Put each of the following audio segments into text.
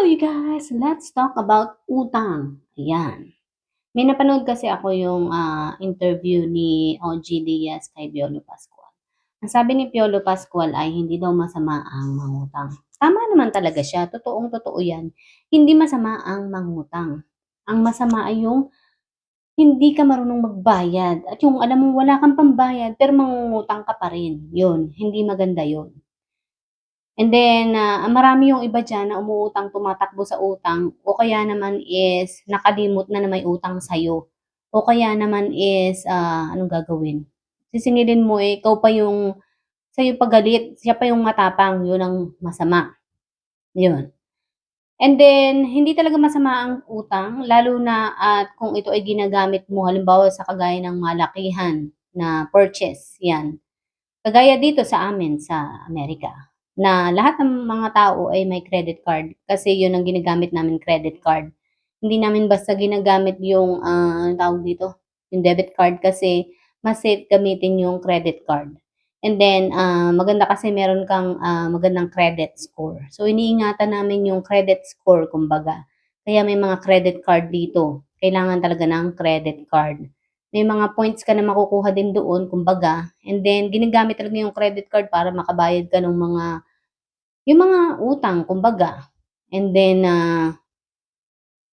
Hello you guys! Let's talk about utang. Ayan. May napanood kasi ako yung ah, interview ni OG Diaz kay Piolo Pascual. Ang sabi ni Piolo Pascual ay hindi daw masama ang mangutang. Tama naman talaga siya. Totoong totoo yan. Hindi masama ang mangutang. Ang masama ay yung hindi ka marunong magbayad. At yung alam mong wala kang pambayad pero mangungutang ka pa rin. Yun. Hindi maganda yun. And then, ah, marami yung iba dyan na umuutang, tumatakbo sa utang, o kaya naman is nakalimot na na may utang sa'yo. O kaya naman is, ah, anong gagawin? Sisingilin mo eh, ikaw pa yung, sa'yo pagalit, siya pa yung matapang, yun ang masama. Yun. And then, hindi talaga masama ang utang, lalo na at kung ito ay ginagamit mo, halimbawa sa kagaya ng malakihan na purchase, yan. Kagaya dito sa amin, sa Amerika na lahat ng mga tao ay may credit card kasi yun ang ginagamit namin credit card. Hindi namin basta ginagamit yung anong tawag dito, yung debit card kasi mas safe gamitin yung credit card. And then ah, maganda kasi meron kang ah, magandang credit score. So iniingatan namin yung credit score kumbaga. Kaya may mga credit card dito. Kailangan talaga ng credit card. May mga points ka na makukuha din doon kumbaga. And then ginagamit talaga yung credit card para makabayad ka ng mga yung mga utang, kumbaga. And then, ah,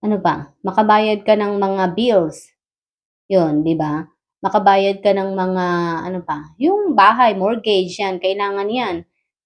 ano ba? Makabayad ka ng mga bills. Yun, di ba? Makabayad ka ng mga, ano pa? Yung bahay, mortgage, yan. Kailangan yan.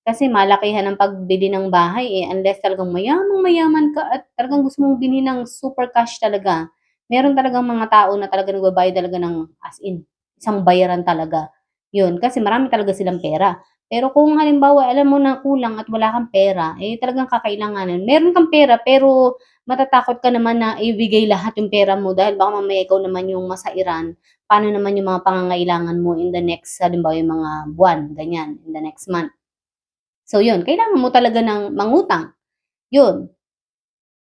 Kasi malakihan ang pagbili ng bahay eh. Unless talagang mayamang mayaman ka at talagang gusto mong bilhin ng super cash talaga. Meron talagang mga tao na talaga nagbabayad talaga ng as in. Isang bayaran talaga. Yun. Kasi marami talaga silang pera. Pero kung halimbawa, alam mo na kulang at wala kang pera, eh talagang kakailanganin. Meron kang pera, pero matatakot ka naman na ibigay lahat yung pera mo dahil baka mamaya ikaw naman yung masairan. Paano naman yung mga pangangailangan mo in the next, halimbawa yung mga buwan, ganyan, in the next month. So yun, kailangan mo talaga ng mangutang. Yun.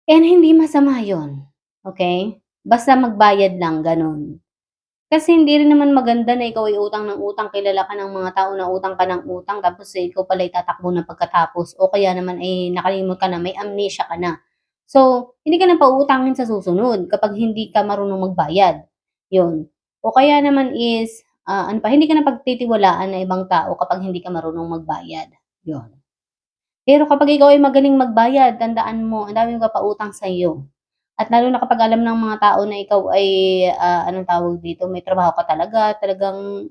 And hindi masama yun. Okay? Basta magbayad lang, ganun. Kasi hindi rin naman maganda na ikaw ay utang ng utang, kilala ka ng mga tao na utang ka ng utang, tapos eh, ikaw pala ay tatakbo na pagkatapos. O kaya naman ay nakalimot ka na, may amnesia ka na. So, hindi ka na pauutangin sa susunod kapag hindi ka marunong magbayad. Yun. O kaya naman is, ah, ano pa, hindi ka na pagtitiwalaan na ibang tao kapag hindi ka marunong magbayad. Yun. Pero kapag ikaw ay magaling magbayad, tandaan mo, ang dami ka pautang sa iyo. At lalo na kapag alam ng mga tao na ikaw ay, ah, anong tawag dito, may trabaho ka talaga, talagang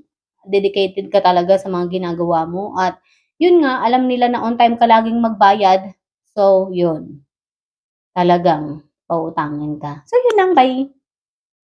dedicated ka talaga sa mga ginagawa mo. At yun nga, alam nila na on time ka laging magbayad. So, yun. Talagang pautangin ka. So, yun lang. Bye!